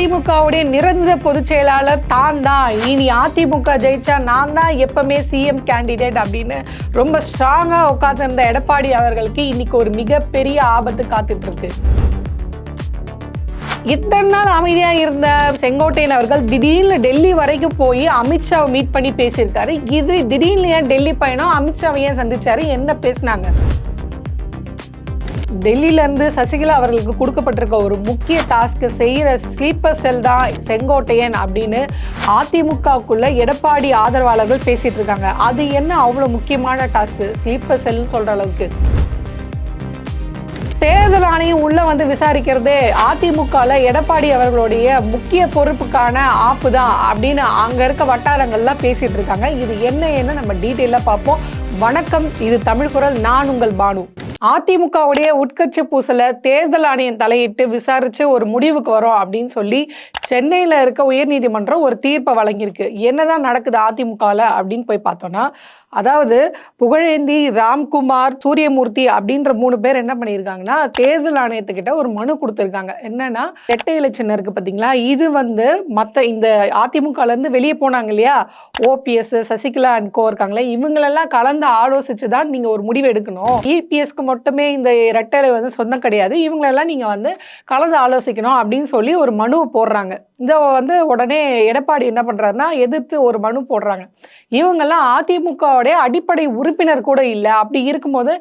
அதிமுகவுடைய நிரந்தர பொதுச் செயலாளர் தான் தான் இனி அதிமுக ஜெயிச்சா நான் தான் எப்பவுமே சிஎம் கேண்டிடேட் அப்படின்னு ரொம்ப ஸ்ட்ராங்கா உட்காந்துருந்த எடப்பாடி அவர்களுக்கு இன்னைக்கு ஒரு மிகப்பெரிய ஆபத்து காத்துட்டு இருக்கு இத்தனை நாள் அமைதியா இருந்த செங்கோட்டையன் அவர்கள் திடீர்னு டெல்லி வரைக்கும் போய் அமித்ஷாவை மீட் பண்ணி பேசியிருக்காரு. இது திடீர்னு ஏன் டெல்லி பயணம்? அமித்ஷாவை ஏன் சந்திச்சாரு? என்ன பேசினாங்க? டெல்லியிலேருந்து சசிகலா அவர்களுக்கு கொடுக்கப்பட்டிருக்க ஒரு முக்கிய டாஸ்க் செய்கிற ஸ்லீப்பர் செல் தான் செங்கோட்டையன் அப்படின்னு அதிமுகவுக்குள்ள எடப்பாடி ஆதரவாளர்கள் பேசிட்டு இருக்காங்க. அது என்ன அவ்வளோ முக்கியமான டாஸ்க்கு ஸ்லீப்பர் செல்னு சொல்கிற அளவுக்கு. தேர்தல் ஆணையம் உள்ள வந்து விசாரிக்கிறதே அதிமுகல எடப்பாடி அவர்களுடைய முக்கிய பொறுப்புக்கான ஆப்பு தான் அப்படின்னு அங்க இருக்க வட்டாரங்கள்லாம் பேசிட்டு இருக்காங்க. இது என்ன என்ன நம்ம டீட்டெயிலாக பார்ப்போம். வணக்கம் இது தமிழ் குரல். நான் உங்கள் பானு. அதிமுகவுடைய உட்கட்சி பூசலை தேர்தல் ஆணையம் தலையிட்டு விசாரிச்சு ஒரு முடிவுக்கு வரும் அப்படின்னு சொல்லி சென்னையில் இருக்க உயர்நீதிமன்றம் ஒரு தீர்ப்பை வழங்கியிருக்கு. என்னதான் நடக்குது அதிமுகவில் அப்படின்னு போய் பார்த்தோம்னா அதாவது புகழேந்தி ராம்குமார் சூரியமூர்த்தி அப்படின்ற மூணு பேர் என்ன பண்ணியிருக்காங்கன்னா தேர்தல் ஆணையத்துக்கிட்ட ஒரு மனு கொடுத்துருக்காங்க. என்னன்னா இரட்டை இலச்சின்னம் இருக்கு பார்த்தீங்களா இது வந்து மற்ற இந்த அதிமுகலேருந்து வெளியே போனாங்க இல்லையா? ஓபிஎஸ் சசிகலா அண்ட் கோ இருக்காங்களே இவங்களெல்லாம் கலந்து ஆலோசிச்சு தான் நீங்கள் ஒரு முடிவு எடுக்கணும். இபிஎஸ்க்கு மட்டுமே இந்த இரட்டை வந்து சொந்தம் கிடையாது. இவங்களெல்லாம் நீங்கள் வந்து கலந்து ஆலோசிக்கணும் அப்படின்னு சொல்லி ஒரு மனுவை போடுறாங்க. இந்த வந்து உடனே எடப்பாடி என்ன பண்ணுறாருன்னா எதிர்த்து ஒரு மனு போடுறாங்க. இவங்கெல்லாம் அதிமுகவுடைய அடிப்படை உறுப்பினர் கூட இல்லை. அப்படி இருக்கும்போது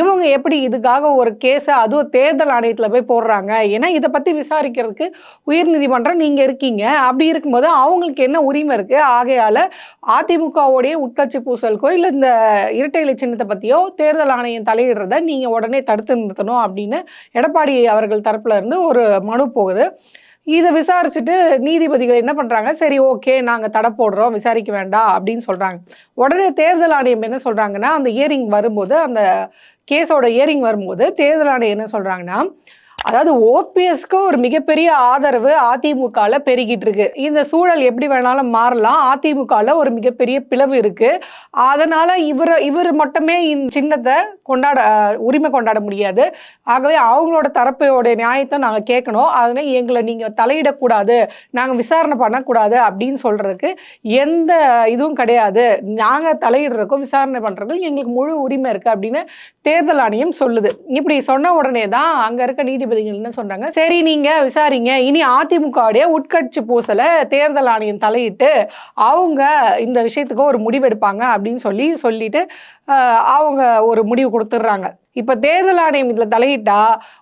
இவங்க எப்படி இதுக்காக ஒரு கேஸை அதுவும் தேர்தல் ஆணையத்தில் போய் போடுறாங்க? ஏன்னா இதை பற்றி விசாரிக்கிறதுக்கு உயர்நீதிமன்றம் நீங்கள் இருக்கீங்க. அப்படி இருக்கும்போது அவங்களுக்கு என்ன உரிமை இருக்குது ஆகையால் அதிமுகவுடைய உட்கட்சி பூசலுக்கோ இல்லை இந்த இரட்டை இலை சின்னத்தை பற்றியோ தேர்தல் ஆணையம் தலையிடுறத நீங்கள் உடனே தடுத்து நிறுத்தணும் அப்படின்னு எடப்பாடி அவர்கள் தரப்புல இருந்து ஒரு மனு போகுது. இதை விசாரிச்சுட்டு நீதிபதிகள் என்ன பண்ணுறாங்க சரி ஓகே நாங்கள் தடை போடுறோம் விசாரிக்க வேண்டாம் அப்படின்னு சொல்கிறாங்க உடனே தேர்தல் ஆணையம் என்ன சொல்கிறாங்கன்னா அந்த இயரிங் வரும்போது அந்த கேஸோட இயரிங் வரும்போது தேர்தல் ஆணையம் என்ன சொல்கிறாங்கன்னா அதாவது ஓபிஎஸ்க்கு ஒரு மிகப்பெரிய ஆதரவு அதிமுகல பெருகிட்டு இருக்கு. இந்த சூழல் எப்படி வேணாலும் மாறலாம். அதிமுகல ஒரு மிகப்பெரிய பிளவு இருக்கு. அதனால இவர் இவர் மட்டுமே இந்த சின்னத்தை கொண்டாட உரிமை கொண்டாட முடியாது. ஆகவே அவங்களோட தரப்போடைய நியாயத்தை நாங்கள் கேட்கணும். அதனால் எங்களை நீங்கள் தலையிடக்கூடாது நாங்கள் விசாரணை பண்ணக்கூடாது அப்படின்னு சொல்கிறதுக்கு எந்த இதுவும் கிடையாது. நாங்கள் தலையிடுறதுக்கும் விசாரணை பண்ணுறதுக்கு எங்களுக்கு முழு உரிமை இருக்குது அப்படின்னு தேர்தல் ஆணையம் சொல்லுது. இப்படி சொன்ன உடனே தான் அங்கே இருக்க நீதிபதிகள் என்ன சொன்னாங்க? சரி நீங்கள் விசாரிங்க. இனி அதிமுகவுடைய உட்கட்சி பூசலை தேர்தல் ஆணையம் தலையிட்டு அவங்க இந்த விஷயத்துக்கு ஒரு முடிவெடுப்பாங்க அப்படின்னு சொல்லி சொல்லிட்டு அவங்க ஒரு முடிவு கொடுத்துட்றாங்க. இப்ப தேர்தல் ஆணையம் இதுல தலையிட்டா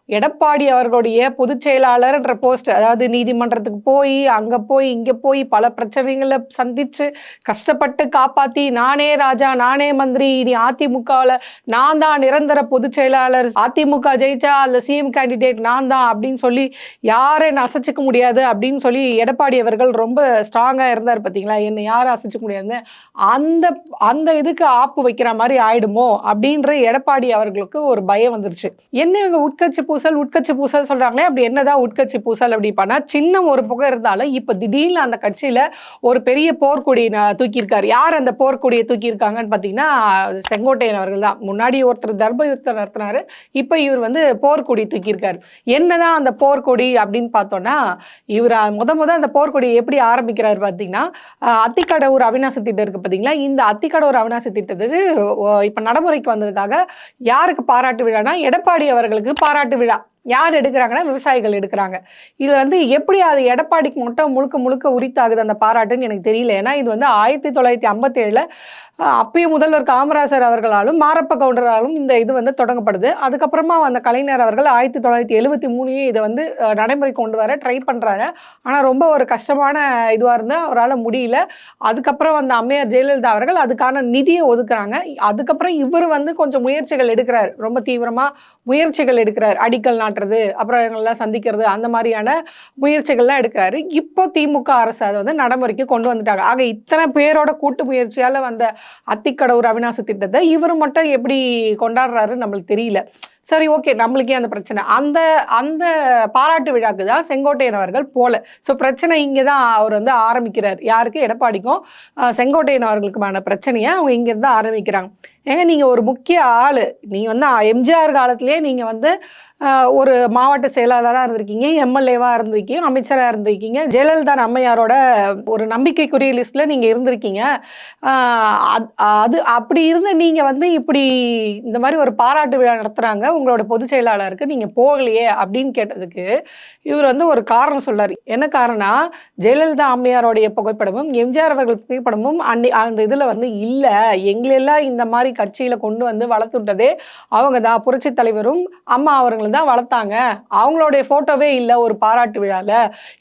எடப்பாடி அவர்களுடைய பொதுச் செயலாளர்ன்ற போஸ்ட் அதாவது நீதிமன்றத்துக்கு போய் அங்க போய் இங்க போய் பல பிரச்சனைகளை சந்திச்சு கஷ்டப்பட்டு காப்பாத்தி நானே ராஜா நானே மந்திரி இனி அதிமுகவில் நான் தான் நிரந்தர பொதுச் செயலாளர் அதிமுக ஜெயிச்சா அந்த சிஎம் கேண்டிடேட் நான் தான் அப்படின்னு சொல்லி யாரையும் அசைச்சிக்க முடியாது அப்படின்னு சொல்லி எடப்பாடி அவர்கள் ரொம்ப ஸ்ட்ராங்கா இருந்தார் பார்த்தீங்களா என்னை யாரும் அசைச்சிக்க முடியாது அந்த அந்த இதுக்கு ஆப்பு வைக்கிற மாதிரி ஆயிடுமோ? அப்படின்ற எடப்பாடி அவர்களுக்கு ஒரு பயம் வந்துருச்சு. என்ன இவங்க உட்கட்சி பூசல் உட்கட்சி பூசல் சொல்றாங்களே அப்படி என்னதான் உட்கட்சி பூசல் அப்படி பண்ணா சின்னம் ஒரு புகை இருந்தாலும் இப்ப திடீர்னு அந்த கட்சியில ஒரு பெரிய போர்க்கொடி தூக்கியிருக்காரு. யார் அந்த போர்க்கொடியை தூக்கியிருக்காங்கன்னு பார்த்தீங்கன்னா செங்கோட்டையன் அவர்கள் தான். முன்னாடி ஒருத்தர் தர்ப யுத்தம் நடத்தினாரு இப்போ இவர் வந்து போர்க்கொடி தூக்கியிருக்காரு. என்னதான் அந்த போர்க்கொடி அப்படின்னு பார்த்தோம்னா இவர் முத முத அந்த போர்க்கொடியை எப்படி ஆரம்பிக்கிறாரு பார்த்தீங்கன்னா அத்திக்கடவுர் அவிநாசி திட்டம் இருக்கு பார்த்தீங்களா? இந்த அத்திக்கடவுர் அவிநாசி திட்டத்துக்கு இப்போ இப்ப நடைமுறைக்கு வந்ததுக்காக யாருக்கு பாராட்டு விழானா எடப்பாடி அவர்களுக்கு பாராட்டு விழா. யார் எடுக்கிறாங்கன்னா விவசாயிகள் எடுக்கிறாங்க. இது வந்து எப்படி அது எடப்பாடிக்கு மட்டும் முழுக்க முழுக்க உரித்தாகுது அந்த பாராட்டுன்னு எனக்கு தெரியல. ஏன்னா இது வந்து ஆயிரத்தி தொள்ளாயிரத்தி ஐம்பத்தேழில் அப்பய முதல்வர் காமராஜர் அவர்களாலும் மாரப்ப கவுண்டராலும் இந்த இது வந்து தொடங்கப்படுது. அதுக்கப்புறமா அந்த கலைஞர் அவர்கள் ஆயிரத்தி தொள்ளாயிரத்தி எழுபத்தி மூணுலேயே இதை வந்து நடைமுறை கொண்டு வர ட்ரை பண்ணுறாரு ஆனால் ரொம்ப ஒரு கஷ்டமான இதுவாக இருந்தால் அவரால் முடியல. அதுக்கப்புறம் அந்த அம்மையார் ஜெயலலிதா அவர்கள் அதுக்கான நிதியை ஒதுக்குறாங்க. அதுக்கப்புறம் இவர் வந்து கொஞ்சம் முயற்சிகள் எடுக்கிறார். ரொம்ப தீவிரமாக முயற்சிகள் எடுக்கிறார். அடிக்கல் நாட்டுறது அப்புறம் இவங்களெல்லாம் சந்திக்கிறது அந்த மாதிரியான முயற்சிகள்லாம் எடுக்கிறாரு. இப்போ திமுக அரசு அதை வந்து நடைமுறைக்கு கொண்டு வந்துட்டாங்க. ஆக இத்தனை பேரோட கூட்டு முயற்சியால் வந்த அத்திக்கடவுர் அவிநாச திட்டத்தை இவர் மட்டும் எப்படி கொண்டாடுறாரு நம்மளுக்கு தெரியல. சரி ஓகே நம்மளுக்கே அந்த பிரச்சனை. அந்த அந்த பாராட்டு விழாக்கு தான் செங்கோட்டையன் அவர்கள் போல. ஸோ பிரச்சனை இங்கே தான் அவர் வந்து ஆரம்பிக்கிறார். யாருக்கு? எடப்பாடிக்கும். செங்கோட்டையன் அவர்களுக்குமான பிரச்சனையை அவங்க இங்கேருந்து தான் ஆரம்பிக்கிறாங்க. ஏங்க நீங்கள் ஒரு முக்கிய ஆள். நீங்கள் வந்து எம்ஜிஆர் காலத்திலேயே நீங்கள் வந்து ஒரு மாவட்ட செயலாளராக இருந்திருக்கீங்க எம்எல்ஏவாக இருந்திருக்கீங்க அமைச்சராக இருந்திருக்கீங்க. ஜெயலலிதா அம்மையாரோட ஒரு நம்பிக்கைக்குரிய லிஸ்ட்டில் நீங்கள் இருந்திருக்கீங்க. அது அப்படி இருந்த நீங்கள் வந்து இப்படி இந்த மாதிரி ஒரு பாராட்டு விழா நடத்துகிறாங்க உங்களோட பொதுச் செயலாளருக்கு நீங்கள் போகலையே அப்படின்னு கேட்டதுக்கு இவர் வந்து ஒரு காரணம் சொல்றாரு என்ன காரணம் ஜெயலலிதா அம்மையாரோடைய புகைப்படமும் எம்ஜிஆர் அவர்கள் புகைப்படமும் அன்னி அந்த இதில் வந்து இல்லை. எங்களெல்லாம் இந்த மாதிரி கட்சியில் கொண்டு வந்து வளர்த்துட்டதே அவங்க தான் புரட்சி தலைவரும் அம்மா தான் வளர்த்தாங்க. அவங்களுடைய ஃபோட்டோவே இல்லை ஒரு பாராட்டு விழாவில்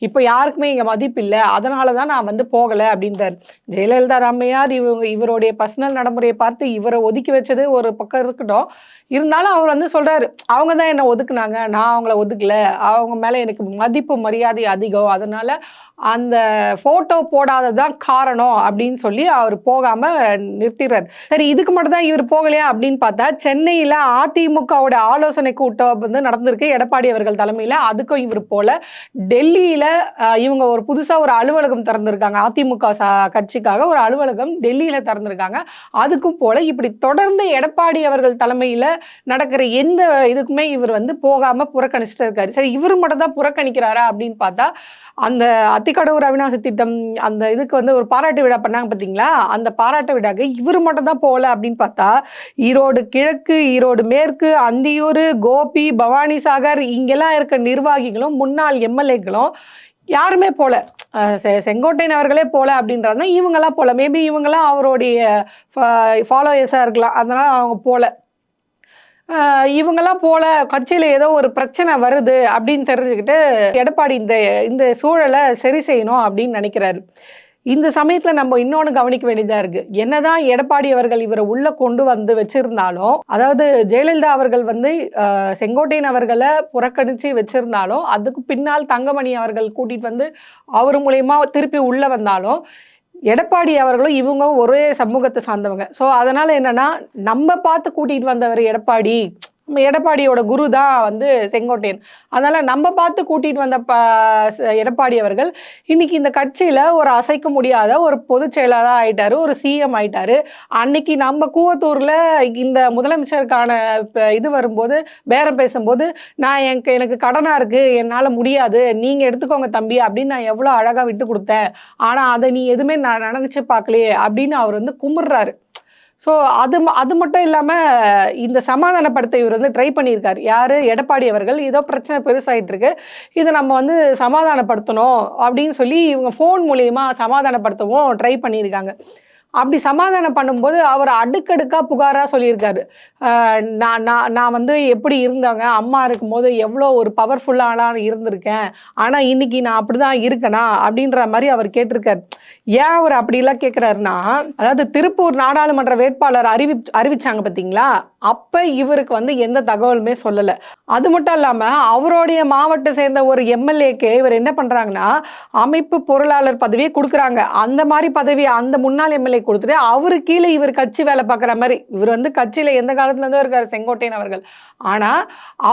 இப்போ யாருக்குமே இங்கே மதிப்பு இல்லை. அதனால தான் நான் வந்து போகலை அப்படின்றார். ஜெயலலிதா ராமையார் இவங்க இவருடைய பர்சனல் நடைமுறையை பார்த்து இவரை ஒதுக்கி வச்சது ஒரு பக்கம் இருக்கட்டும். இருந்தாலும் அவர் வந்து சொல்றாரு அவங்க தான் என்னை ஒதுக்குனாங்க நான் அவங்கள ஒதுக்கல. அவங்க மேலே எனக்கு மதிப்பு மரியாதை அதிகம். அதனால அந்த ஃபோட்டோ போடாததான் காரணம் அப்படின்னு சொல்லி அவர் போகாம நிறுத்திடுறாரு. சரி இதுக்கு மட்டும் தான் இவர் போகலையா அப்படின்னு பார்த்தா சென்னையில் அதிமுகவோட ஆலோசனை கூட்டம் வந்து நடந்திருக்கு. எடப்பாடி அவர்கள் தலைமையில் அதுக்கும் இவர் போல. டெல்லியில் இவங்க ஒரு புதுசாக ஒரு அலுவலகம் திறந்திருக்காங்க. அதிமுக கட்சிக்காக ஒரு அலுவலகம் டெல்லியில் திறந்திருக்காங்க. அதுக்கும் போல இப்படி தொடர்ந்து எடப்பாடி அவர்கள் தலைமையில் நடக்கிற எந்த இதுக்குமே இவர் வந்து போகாமல் புறக்கணிச்சுட்டு இருக்காரு சரி இவர் மட்டும் தான் புறக்கணிக்கிறாரா அப்படின்னு பார்த்தா அந்த அத்திக்கடவுர் அவிநாசி திட்டம் அந்த இதுக்கு வந்து ஒரு பாராட்டு விழா பண்ணாங்க பார்த்தீங்களா? அந்த பாராட்டு விழாக்கு இவர் மட்டும் தான் போகல அப்படின்னு பார்த்தா ஈரோடு கிழக்கு ஈரோடு மேற்கு அந்தியூர் கோபி பவானி சாகர் இங்கெல்லாம் இருக்க நிர்வாகிகளும் முன்னாள் எம்எல்ஏக்களும் யாருமே போல. செ- செங்கோட்டையன் அவர்களே போல அப்படின்றதுனா இவங்கெல்லாம் போல. மேபி இவங்கெல்லாம் அவருடைய ஃபாலோயர்ஸாக இருக்கலாம். அதனால் அவங்க போல. இவங்கெல்லாம் போல கட்சியில் ஏதோ ஒரு பிரச்சனை வருது அப்படின்னு தெரிஞ்சுக்கிட்டு எடப்பாடி இந்த இந்த சூழலை சரி செய்யணும் அப்படின்னு நினைக்கிறாரு. இந்த சமயத்தில் நம்ம இன்னொன்று கவனிக்க வேண்டியதாக இருக்கு. என்னதான் எடப்பாடி அவர்கள் இவரை உள்ள கொண்டு வந்து வச்சிருந்தாலும் அதாவது ஜெயலலிதா அவர்கள் வந்து செங்கோட்டையன் அவர்களை புறக்கணிச்சு வச்சிருந்தாலும் அதுக்கு பின்னால் தங்கமணி அவர்கள் கூட்டிட்டு வந்து அவர் மூலயமா திருப்பி உள்ள வந்தாலும் எடப்பாடி அவர்களும் இவங்க ஒரே சமூகத்தை சார்ந்தவங்க. ஸோ அதனால என்னன்னா நம்ம பார்த்து கூட்டிட்டு வந்தவர் எடப்பாடி. எடப்பாடியோட குரு தான் வந்து செங்கோட்டையன். அதனால் நம்ம பார்த்து கூட்டிகிட்டு வந்த ப எடப்பாடி அவர்கள் இன்னைக்கு இந்த கட்சியில் ஒரு அசைக்க முடியாத ஒரு பொதுச் செயலாளர் ஆயிட்டாரு ஒரு சிஎம் ஆயிட்டாரு. அன்னைக்கு நம்ம கூவத்தூரில் இந்த முதலமைச்சருக்கான இப்போ இது வரும்போது பேரம் பேசும்போது நான் எனக்கு எனக்கு கடனாக இருக்குது என்னால் முடியாது நீங்கள் எடுத்துக்கோங்க தம்பி அப்படின்னு நான் எவ்வளோ அழகாக விட்டு கொடுத்தேன். ஆனால் அதை நீ எதுவுமே நான் நினச்சி பார்க்கலையே அப்படின்னு அவர் வந்து கும்பிட்றாரு ஸோ அது ம- அது மட்டும் இல்லாமல் இந்த சமாதானப்படுத்த இவர் வந்து ட்ரை பண்ணியிருக்கார். யார்? எடப்பாடி அவர்கள். ஏதோ பிரச்சனை பெருசாகிட்டு இருக்கு இதை நம்ம வந்து சமாதானப்படுத்தணும் அப்படின்னு சொல்லி இவங்க ஃபோன் மூலயமா சமாதானப்படுத்தவும் ட்ரை பண்ணியிருக்காங்க. அப்படி சமாதானம் பண்ணும்போது அவர் அடுக்கடுக்காக புகாராக சொல்லியிருக்காரு. நான் நான் நான் வந்து எப்படி இருந்தாங்க அம்மா இருக்கும்போது எவ்வளோ ஒரு பவர்ஃபுல்லான இருந்திருக்கேன். ஆனால் இன்னைக்கு நான் அப்படி தான் இருக்கேனா? அப்படின்ற மாதிரி அவர் கேட்டிருக்காரு. ஏன் அவர் அப்படிலாம் கேட்குறாருன்னா அதாவது திருப்பூர் நாடாளுமன்ற வேட்பாளர் அறிவி அறிவிச்சாங்க பார்த்தீங்களா அப்போ இவருக்கு வந்து எந்த தகவலுமே சொல்லலை. அது மட்டும் இல்லாமல் அவருடைய மாவட்ட சேர்ந்த ஒரு எம்எல்ஏக்கு இவர் என்ன பண்ணுறாங்கன்னா அமைப்பு பொருளாளர் பதவியை கொடுக்குறாங்க. அந்த மாதிரி பதவியை அந்த முன்னாள் எம்எல்ஏ கொடுத்துட்டு அவரு கீழே இவர் கட்சி வேலை பார்க்குற மாதிரி. இவர் வந்து கட்சியில் எந்த காலத்துல இருக்கார் செங்கோட்டையன் அவர்கள். ஆனால்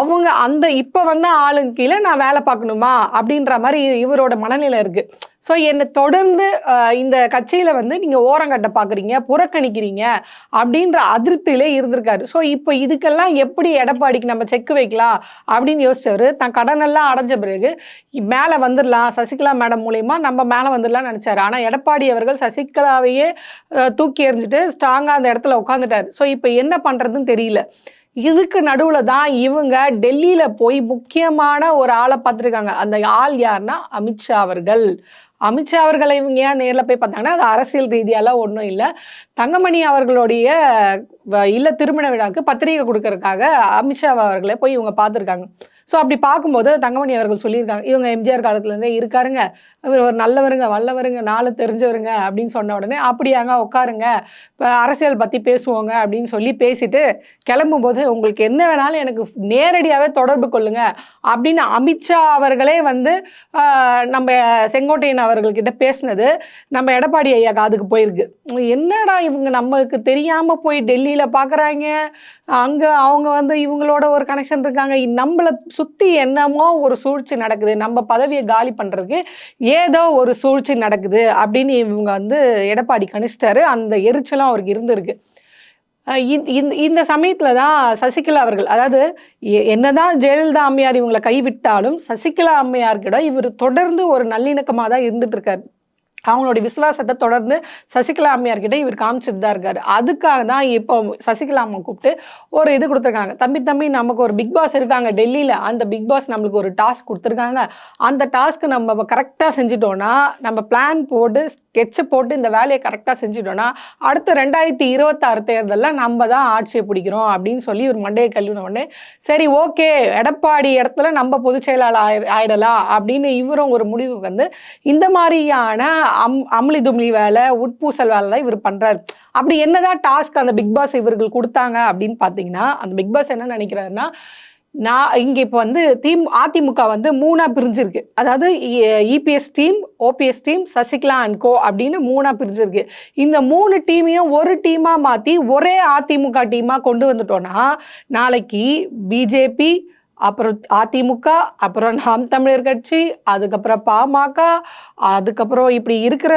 அவங்க அந்த இப்போ வந்த ஆளுங்க கீழே நான் வேலை பார்க்கணுமா அப்படின்ற மாதிரி இவரோட மனநிலை இருக்குது ஸோ என்னை தொடர்ந்து இந்த கட்சியில் வந்து நீங்கள் ஓரங்கட்ட பார்க்குறீங்க புறக்கணிக்கிறீங்க அப்படின்ற அதிருப்தியிலே இருந்திருக்காரு. ஸோ இப்போ இதுக்கெல்லாம் எப்படி எடப்பாடிக்கு நம்ம செக் வைக்கலாம் அப்படின்னு யோசிச்சவர் தன் கடனெல்லாம் அடைஞ்ச பிறகு மேலே வந்துடலாம் சசிகலா மேடம் மூலயமா நம்ம மேலே வந்துடலாம்னு நினச்சாரு. ஆனால் எடப்பாடி அவர்கள் சசிகலாவையே தூக்கி எறிஞ்சிட்டு ஸ்ட்ராங்காக அந்த இடத்துல உட்காந்துட்டார் ஸோ இப்போ என்ன பண்ணுறதுன்னு தெரியல. இதுக்கு நடுவில் தான் இவங்க டெல்லியில் போய் முக்கியமான ஒரு ஆளை பார்த்துருக்காங்க. அந்த ஆள் யாருன்னா அமித்ஷா அவர்கள். அமித்ஷா அவர்களை இவங்க ஏன் நேரில் போய் பார்த்தாங்கன்னா அது அரசியல் ரீதியாலாம் ஒன்றும் இல்லை. தங்கமணி அவர்களுடைய இல்ல திருமண விழாக்கு பத்திரிகை கொடுக்கறதுக்காக அமித்ஷா அவர்களை போய் இவங்க பார்த்துருக்காங்க. ஸோ அப்படி பார்க்கும்போது தங்கமணி அவர்கள் சொல்லியிருக்காங்க இவங்க எம்ஜிஆர் காலத்துலேருந்தே இருக்காருங்க. இவர் ஒரு நல்லவருங்க வல்லவருங்க நாலு தெரிஞ்சவருங்க அப்படின்னு சொன்ன உடனே அப்படியாங்க உட்காருங்க. இப்போ அரசியல் பற்றி பேசுவோங்க அப்படின்னு சொல்லி பேசிட்டு கிளம்பும்போது உங்களுக்கு என்ன வேணாலும் எனக்கு நேரடியாகவே தொடர்பு கொள்ளுங்க அப்படின்னு அமித்ஷா அவர்களே வந்து நம்ம செங்கோட்டையன் அவர்கள்கிட்ட பேசினது நம்ம எடப்பாடி ஐயா காதுக்கு போயிருக்கு. என்னடா இவங்க நம்மளுக்கு தெரியாமல் போய் டெல்லியில் பார்க்குறாங்க அங்கே அவங்க வந்து இவங்களோட ஒரு கனெக்ஷன் இருக்காங்க. நம்மளை சுற்றி என்னமோ ஒரு சூழ்ச்சி நடக்குது. நம்ம பதவியை காலி பண்ணுறதுக்கு ஏதோ ஒரு சூழ்ச்சி நடக்குது அப்படின்னு இவங்க வந்து எடப்பாடி கணிச்சிட்டாரு. அந்த எரிச்சலும் அவருக்கு இருந்திருக்கு. இந்த- இந்த சமயத்துல தான் சசிகலா அவர்கள் அதாவது எ- என்னதான் ஜெயலலிதா அம்மையார் இவங்களை கைவிட்டாலும் சசிகலா அம்மையார்கிட்ட இவர் தொடர்ந்து ஒரு நல்லிணக்கமாக தான் இருந்துட்டு இருக்காரு. அவங்களுடைய விசுவாசத்தை தொடர்ந்து சசிகலா அம்மையார்கிட்ட இவர் காமிச்சிட்டு தான் இருக்காரு. அதுக்காக தான் இப்போ சசிகலா அம்மா கூப்பிட்டு ஒரு இது கொடுத்துருக்காங்க. தம்பி தம்பி நமக்கு ஒரு பிக் பாஸ் இருக்காங்க டெல்லியில். அந்த பிக் பாஸ் நம்மளுக்கு ஒரு டாஸ்க் கொடுத்துருக்காங்க. அந்த டாஸ்க்கு நம்ம கரெக்டாக செஞ்சிட்டோம்னா நம்ம பிளான் போட்டு ஸ்கெட்சை போட்டு இந்த வேலையை கரெக்டாக செஞ்சுட்டோன்னா அடுத்த ரெண்டாயிரத்தி இருபத்தாறு தேர்தலில் நம்ம தான் ஆட்சியை பிடிக்கிறோம் அப்படின்னு சொல்லி ஒரு மண்டையை கல்வின உடனே சரி ஓகே எடப்பாடி இடத்துல நம்ம பொதுச் செயலாளர் ஆயி- ஆயிடலாம் அப்படின்னு இவரும் ஒரு முடிவுக்கு வந்து இந்த மாதிரியான அம் அம்லி தும்லி வேலை உட்பூசல் வேலைலாம் இவர் பண்ணுறாரு அப்படி என்னதான் டாஸ்க் அந்த பிக் பாஸ் இவர்கள் கொடுத்தாங்க அப்படின்னு பார்த்தீங்கன்னா அந்த பிக் பாஸ் என்ன நினைக்கிறாருன்னா நான் இங்கே இப்போ வந்து தீம் அதிமுக வந்து மூணாக பிரிஞ்சிருக்கு. அதாவது EPS team OPS team Sasikala and co அப்படின்னு மூணாக பிரிஞ்சிருக்கு. இந்த மூணு டீமையும் ஒரு டீமாக மாற்றி ஒரே அதிமுக டீமாக கொண்டு வந்துட்டோன்னா நாளைக்கு பிஜேபி அப்புறம் அதிமுக அப்புறம் நாம் தமிழர் கட்சி அதுக்கப்புறம் பாமக அதுக்கப்புறம் இப்படி இருக்கிற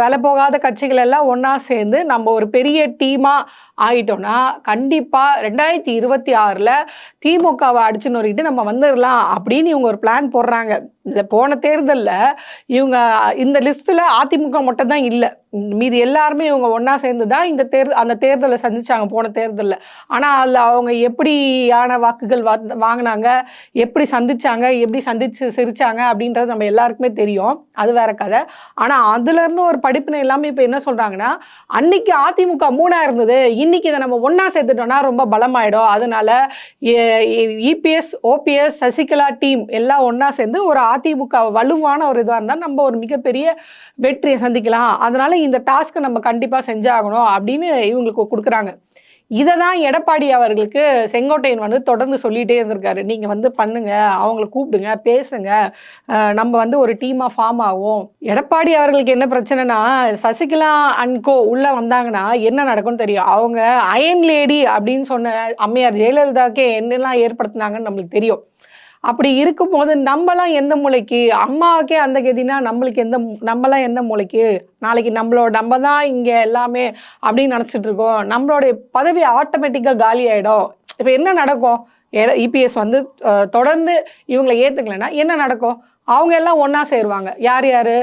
வேலை போகாத கட்சிகள் எல்லாம் ஒன்றா சேர்ந்து நம்ம ஒரு பெரிய டீமாக ஆகிட்டோம்னா கண்டிப்பாக ரெண்டாயிரத்தி இருபத்தி ஆறில் திமுகவை அடிச்சு நொறுக்கிட்டு நம்ம வந்துடலாம் அப்படின்னு இவங்க ஒரு பிளான் போடுறாங்க. இந்த போன தேர்தலில் இவங்க இந்த லிஸ்ட்டில் அதிமுக மட்டும் தான் இல்லை. மீதி எல்லாருமே இவங்க ஒன்றா சேர்ந்து தான் இந்த தேர் அந்த தேர்தலை சந்திச்சாங்க போன தேர்தலில். ஆனால் அதில் அவங்க எப்படியான வாக்குகள் வா- வாங்கினாங்க எப்படி சந்தித்தாங்க எப்படி சந்திச்சு சிரித்தாங்க அப்படின்றது நம்ம எல்லாருக்குமே தெரியும். அது வேற கதை. ஆனால் அதுலேருந்து ஒரு படிப்பினை எல்லாமே இப்போ என்ன சொல்கிறாங்கன்னா அன்னைக்கு அதிமுக மூணாக இருந்தது இன்னைக்கு இதை நம்ம ஒன்றா சேர்த்துட்டோம்னா ரொம்ப பலமாயிடும். அதனால இபிஎஸ் ஓபிஎஸ் சசிகலா டீம் எல்லாம் ஒன்றா சேர்ந்து ஒரு அதிமுக வலுவான ஒரு இதாக இருந்தால் நம்ம ஒரு மிகப்பெரிய வெற்றியை சந்திக்கலாம். அதனால இந்த டாஸ்க்கை நம்ம கண்டிப்பாக செஞ்சாகணும் அப்படின்னு இவங்களுக்கு கொடுக்குறாங்க. இதை தான் எடப்பாடி அவர்களுக்கு செங்கோட்டையன் வந்து தொடர்ந்து சொல்லிகிட்டே இருந்திருக்காரு. நீங்கள் வந்து பண்ணுங்க அவங்கள கூப்பிடுங்க பேசுங்க. நம்ம வந்து ஒரு டீமாக ஃபார்ம் ஆகும் எடப்பாடி அவர்களுக்கு என்ன பிரச்சனைனா சசிகலா அன்கோ உள்ளே வந்தாங்கன்னா என்ன நடக்கும்னு தெரியும். அவங்க அயன் லேடி அப்படின்னு சொன்ன அம்மையார் ஜெயலலிதாக்கே என்னெல்லாம் ஏற்படுத்தினாங்கன்னு நம்மளுக்கு தெரியும். அப்படி இருக்கும்போது நம்மலாம் எந்த மூளைக்கு? அம்மாவுக்கே அந்த கதினா நம்மளுக்கு எந்த நம்மலாம் எந்த மூளைக்கு? நாளைக்கு நம்மளோட நம்ம தான் இங்கே எல்லாமே அப்படின்னு நினச்சிட்டு இருக்கோம். நம்மளுடைய பதவி ஆட்டோமேட்டிக்காக காலி ஆகிடும் இப்போ என்ன நடக்கும்? இபிஎஸ் வந்து தொடர்ந்து இவங்களை ஏற்றுக்கலைன்னா என்ன நடக்கும்? அவங்க எல்லாம் ஒன்றா சேருவாங்க. யார் யார்?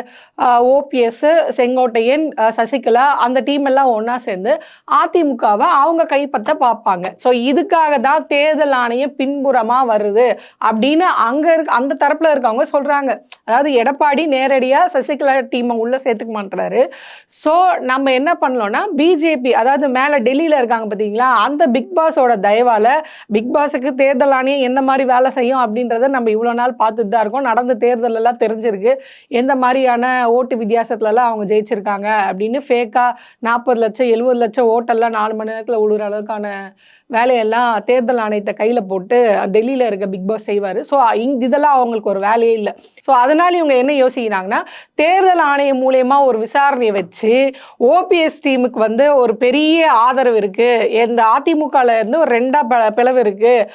ஓபிஎஸ் செங்கோட்டையன் சசிகலா அந்த டீம் எல்லாம் ஒன்றா சேர்ந்து அதிமுகவை அவங்க கைப்பற்ற பார்ப்பாங்க. ஸோ இதுக்காக தான் தேர்தல் ஆணையம் பின்புறமாக வருது அப்படின்னு அங்கே இருக்க அந்த தரப்பில் இருக்கவங்க சொல்கிறாங்க அதாவது எடப்பாடி நேரடியாக சசிகலா டீமை உள்ளே சேர்த்துக்க மாட்டுறாரு. ஸோ நம்ம என்ன பண்ணலோன்னா பிஜேபி அதாவது மேலே டெல்லியில் இருக்காங்க பார்த்தீங்களா அந்த பிக் பாஸோட தயவால் பிக் பாஸுக்கு தேர்தல் ஆணையம் என்ன மாதிரி வேலை செய்யும் அப்படின்றத நம்ம இவ்வளோ நாள் பார்த்துட்டு தான் இருக்கோம். நடந்த தேர்தல் எல்லாம் தெரிஞ்சிருக்கு. எந்த மாதிரியான ஓட்டு வித்தியாசத்துலலாம் அவங்க ஜெயிச்சிருக்காங்க அப்படின்னு ஃபேக்காக நாற்பது லட்சம் எழுபது லட்சம் ஓட்டெல்லாம் நாலு மணி நேரத்தில் விழுற அளவுக்கான வேலையெல்லாம் தேர்தல் ஆணையத்தை கையில் போட்டு டெல்லியில் இருக்க பிக் பாஸ் செய்வார். ஸோ இங் இதெல்லாம் அவங்களுக்கு ஒரு வேலையே இல்லை. ஸோ அதனால இவங்க என்ன யோசிக்கிறாங்கன்னா தேர்தல் ஆணையம் மூலயமா ஒரு விசாரணையை வச்சு ஓபிஎஸ் டீமுக்கு வந்து ஒரு பெரிய ஆதரவு இருக்குது இந்த அதிமுகவில் இருந்து ஒரு ரெண்டா ப பிளவு இருக்குது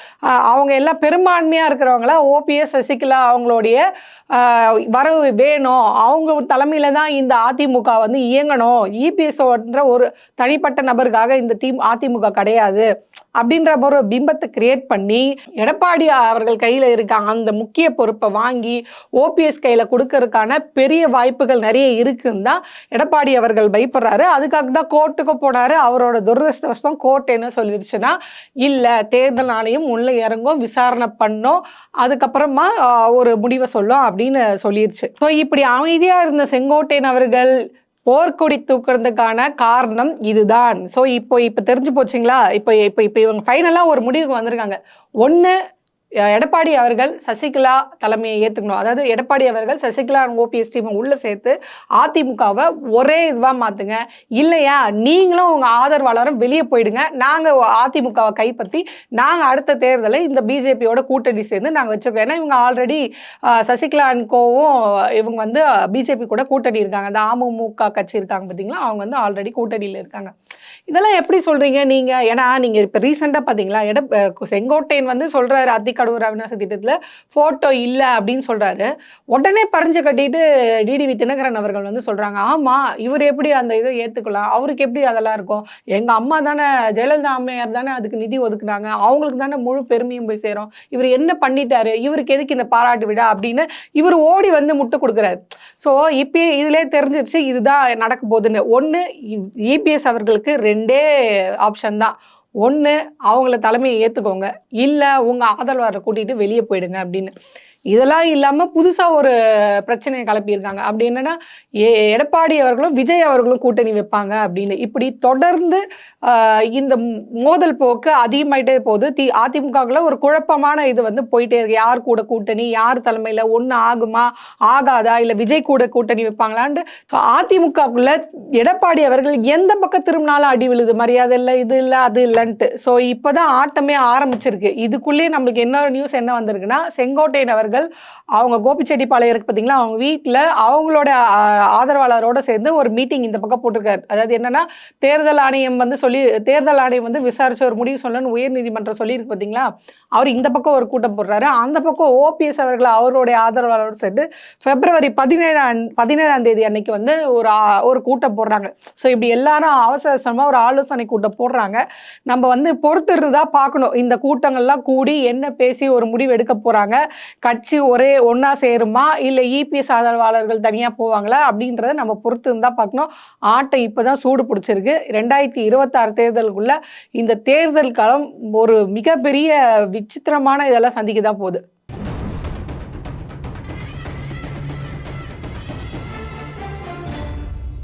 அவங்க எல்லாம் பெரும்பான்மையாக இருக்கிறவங்கள ஓபிஎஸ் சசிகலா அவங்களுடைய வரவு வேணும். அவங்க தலைமையில் தான் இந்த அதிமுக வந்து இயங்கணும். இபிஎஸ்ன்ற ஒரு தனிப்பட்ட நபருக்காக இந்த டீம் அதிமுக கிடையாது. அப்படின்ற ஒரு பிம்பத்தை கிரியேட் பண்ணி எடப்பாடி அவர்கள் கையில் இருக்காங்க அந்த முக்கிய பொறுப்பை வாங்கி ஓபிஎஸ் கையில் கொடுக்கறதுக்கான பெரிய வாய்ப்புகள் நிறைய இருக்குன்னு தான் எடப்பாடி அவர்கள் பயப்படுறாரு. அதுக்காக தான் கோர்ட்டுக்கு போனார். அவரோட துரதிருஷ்டவசம் கோர்ட் என்ன சொல்லிருச்சுன்னா இல்லை தேர்தல் ஆணையம் உள்ளே இறங்கும் விசாரணை பண்ணோம். அதுக்கப்புறமா ஒரு முடிவை சொல்லும் அப்படின்னு சொல்லிருச்சு. ஸோ இப்படி அமைதியாக இருந்த செங்கோட்டையன் அவர்கள் போர்க்கொடி தூக்குறதுக்கான காரணம் இதுதான். ஸோ இப்போ இப்போ தெரிஞ்சு போச்சுங்களா? இப்போ இப்போ இப்போ இவங்க ஃபைனலாக ஒரு முடிவுக்கு வந்திருக்காங்க. ஒன்று எடப்பாடி அவர்கள் சசிகலா தலைமையை ஏற்றுக்கணும் அதாவது எடப்பாடி அவர்கள் சசிகலா ஓபிஎஸ் டீமை உள்ளே சேர்த்து அதிமுகவை ஒரே இதுவாக மாற்றுங்க இல்லையா? நீங்களும் உங்கள் ஆதரவாளரும் வெளியே போயிடுங்க. நாங்கள் அதிமுகவை கைப்பற்றி நாங்கள் அடுத்த தேர்தலை இந்த பிஜேபியோட கூட்டணி சேர்ந்து நாங்கள் வச்சுருக்கோம் ஏன்னா இவங்க ஆல்ரெடி சசிகலா அண்ட் கோவும் இவங்க வந்து பிஜேபி கூட கூட்டணி இருக்காங்க. அந்த அமமுக கட்சி இருக்காங்க பார்த்தீங்களா அவங்க வந்து ஆல்ரெடி கூட்டணியில் இருக்காங்க. இதெல்லாம் எப்படி சொல்கிறீங்க நீங்கள் ஏன்னா நீங்கள் இப்போ ரீசெண்டாக பார்த்தீங்களா எட செங்கோட்டையன் வந்து சொல்கிறாரு அதிக கடவுர் அவிநாசி திட்டத்தில் ஃபோட்டோ இல்லை அப்படின்னு சொல்கிறாரு உடனே பறிஞ்சு கட்டிட்டு டிடிவி தினகரன் அவர்கள் வந்து சொல்கிறாங்க ஆமாம் இவர் எப்படி அந்த இதை ஏற்றுக்கலாம் அவருக்கு எப்படி அதெல்லாம் இருக்கும் எங்கள் அம்மா தானே ஜெயலலிதா அம்மையார் தானே அதுக்கு நிதி ஒதுக்குனாங்க அவங்களுக்கு தானே முழு பெருமையும் போய் சேரும் இவர் என்ன பண்ணிட்டாரு இவருக்கு எதுக்கு இந்த பாராட்டு விழா அப்படின்னு இவர் ஓடி வந்து முட்டு கொடுக்குறாரு ஸோ இப்போ இதிலே தெரிஞ்சிருச்சு இதுதான் நடக்க போகுதுன்னு ஒன்று இபிஎஸ் அவர்களுக்கு ரெண்டே ஆப்ஷன் தான் ஒன்று அவங்கள தலைமையை ஏற்றுக்கோங்க இல்லை உங்கள் ஆதரவாளரை கூட்டிகிட்டு வெளியே போயிடுங்க அப்படின்னு. இதெல்லாம் இல்லாமல் புதுசாக ஒரு பிரச்சனையை கிளப்பியிருக்காங்க. அப்படி என்னன்னா எடப்பாடி அவர்களும் விஜய் அவர்களும் கூட்டணி வைப்பாங்க அப்படின்னு. இப்படி தொடர்ந்து இந்த மோதல் போக்கு அதிகமாயிட்டே போகுது. தி அதிமுகவில் ஒரு குழப்பமான இது வந்து போயிட்டே இருக்கு. யார் கூட கூட்டணி யார் தலைமையில் ஒன்று ஆகுமா ஆகாதா இல்லை விஜய் கூட கூட்டணி வைப்பாங்களான்ட்டு ஸோ அதிமுகக்குள்ள எடப்பாடி அவர்கள் எந்த பக்கம் திரும்பினாலும் அடி விழுது. மரியாதை இல்லை இது இல்லை அது இல்லைன்ட்டு. ஸோ இப்போதான் ஆட்டமே ஆரம்பிச்சிருக்கு. இதுக்குள்ளேயே நம்மளுக்கு இன்னொரு நியூஸ் என்ன வந்திருக்குன்னா செங்கோட்டையன் அவர்கள் அவர்கள் அவங்க கோபிச்செட்டிப்பாளையம் இருக்கு பார்த்தீங்களா அவங்க வீட்டில் அவங்களோட ஆ- ஆதரவாளரோட சேர்ந்து ஒரு மீட்டிங் இந்த பக்கம் போட்டிருக்காரு. அதாவது என்னன்னா தேர்தல் ஆணையம் வந்து சொல்லி தேர்தல் ஆணையம் வந்து விசாரிச்ச ஒரு முடிவு சொல்லணும்னு உயர்நீதிமன்றம் சொல்லியிருக்கு பார்த்தீங்களா அவர் இந்த பக்கம் ஒரு கூட்டம் போடுறாரு. அந்த பக்கம் ஓபிஎஸ் அவர்கள் அவருடைய ஆதரவாளரோடு சேர்ந்து பிப்ரவரி பதினேழாம் பதினேழாம் தேதி அன்னைக்கு வந்து ஒரு ஒரு கூட்டம் போடுறாங்க. ஸோ இப்படி எல்லாரும் அவசர அவசரமாக ஒரு ஆலோசனை கூட்டம் போடுறாங்க. நம்ம வந்து பொறுத்து இருந்தால் பார்க்கணும் இந்த கூட்டங்கள்லாம் கூடி என்ன பேசி ஒரு முடிவு எடுக்க போகிறாங்க கட்சி ஒரே ஒன்றா சேருமா? இல்லை இபிஎஸ் ஆதரவாளர்கள் தனியாக போவாங்களா? அப்படின்றத நம்ம பொறுத்து இருந்தால் பார்க்கணும். ஆட்டை இப்பதான் சூடு பிடிச்சிருக்கு. ரெண்டாயிரத்தி இருபத்தாறு தேர்தலுக்குள்ள இந்த தேர்தல் காலம் ஒரு மிகப்பெரிய விசித்திரமான இதெல்லாம் சந்திக்க தான் போகுது.